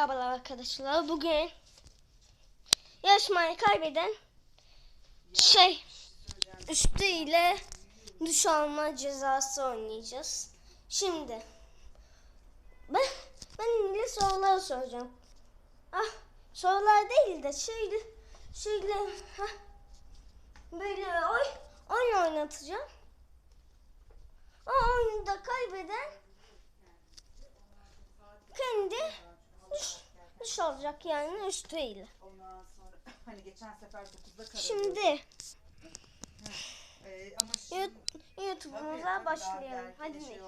Merhabalar arkadaşlar. Bugün yarışmayı kaybeden şey üstü ile duş alma cezası oynayacağız. Şimdi ben ben ile sorular soracağım. Ah sorular değil de şöyle şöyle hah, böyle oy oyun oynatacağım. O oyunda kaybeden kendi 3 olacak yani 3 değil. Ondan sonra hani geçen sefer 9'da kararıyor. Şimdi. Ee, şimdi YouTube'umuza başlayalım. Hadi ne? Şey.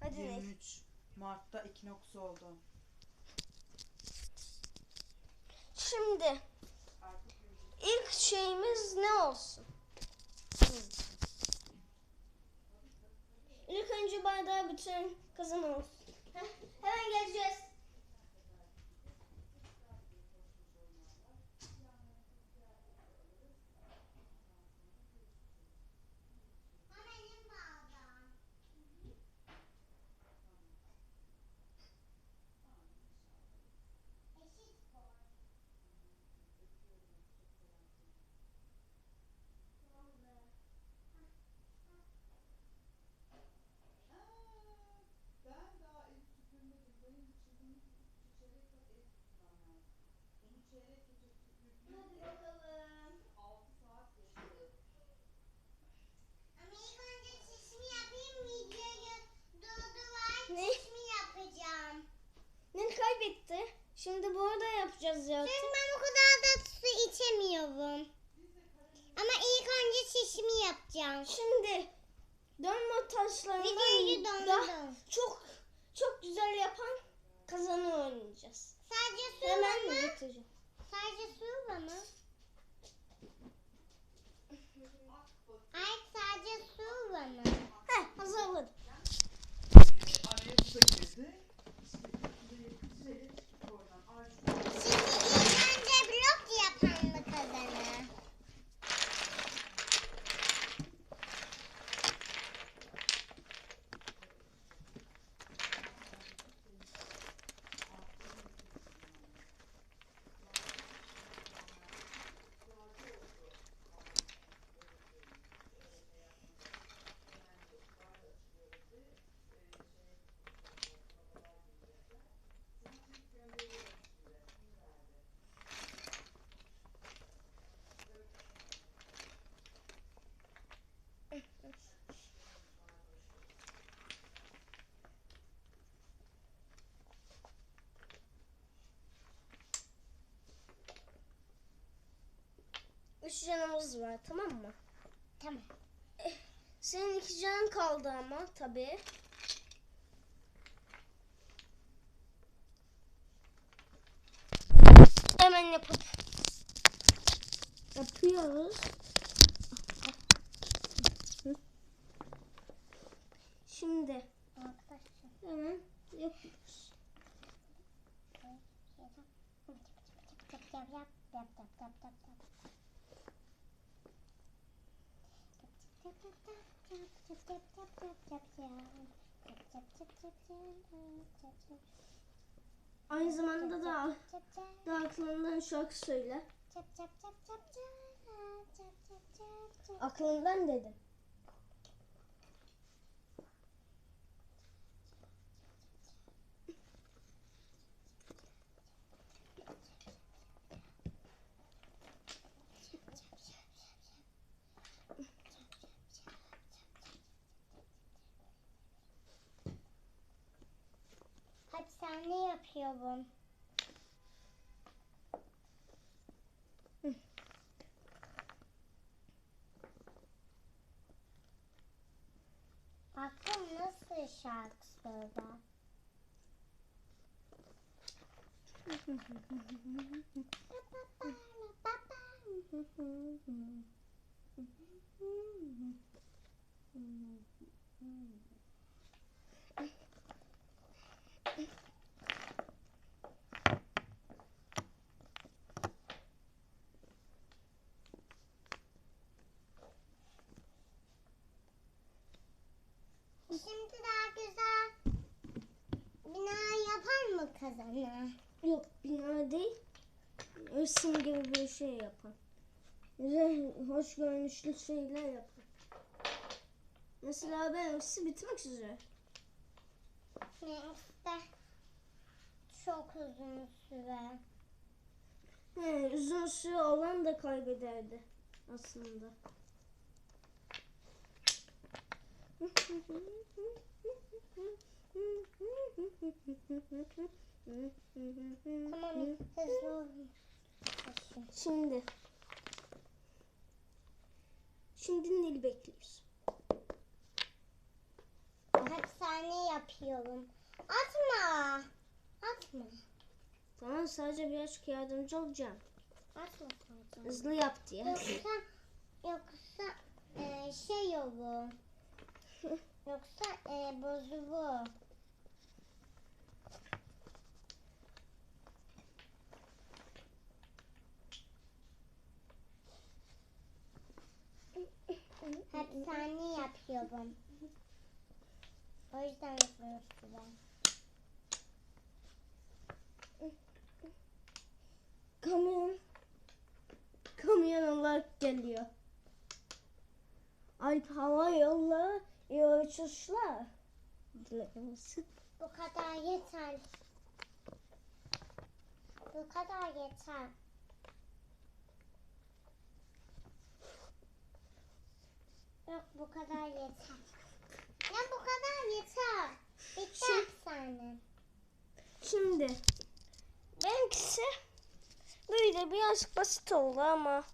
Hadi 23 ne? Mart'ta Ekinoks oldu. Şimdi ilk şeyimiz ne olsun? İlk önce bardağı bitiren kazanalım. Heh, hemen geleceğiz. Yapacağım. Ne kaybetti? Şimdi burada yapacağız zaten. Çünkü ben o kadar da su içemiyorum. Ama ilk önce çişimi yapacağım. Şimdi dönme taşlarından da çok çok güzel yapan kazanı oynayacağız. Sadece su Hemen mı? getireceğim. Sadece su mı? Ay sadece su var mı? Heh hazırladım. Araya su da girdi. İşte şuraya şuraya çıktık oradan. Arzu. Şimdi ilk önce blok yapan mı kazanır? Üç canımız var tamam mı? Tamam. Senin iki canın kaldı ama tabii. Hemen yapıp yapıyoruz. Şimdi hemen yapıyoruz. Yap yap yap yap yap yap yap Aynı zamanda da da aklından şarkı söyle. Aklından dedim. Hadi sen ne yapıyorum? Bakın nasıl şarkı söyler. Şimdi daha güzel bina yapar mı kazana. Yok bina değil. Resim gibi bir şey yapan. Güzel, hoş görünüşlü şeyler yapan. Mesela benimkisi bitmek üzere. Neyse. Çok uzun süre. He, uzun süre olan da kaybederdi aslında. Tamam hızlı olun. Şimdi. Şimdi Nil bekliyoruz. Hapishane yapıyorum. Atma. Atma. Tamam sadece biraz yardımcı olacağım. Atma sadece. Hızlı yap diye. Yoksa yoksa e, şey olur. Yoksa e, bozulur. Hapishane yapıyorum. O yüzden uzun süre. Kamyon. Kamyon olarak geliyor. Alp Hava Yolları iyi uçuşlar. Bu kadar yeter. Bu kadar yeter. Yok bu kadar yeter. Ya bu kadar yeter. Bitti Şey- hapishane. Şimdi benimkisi böyle biraz basit oldu ama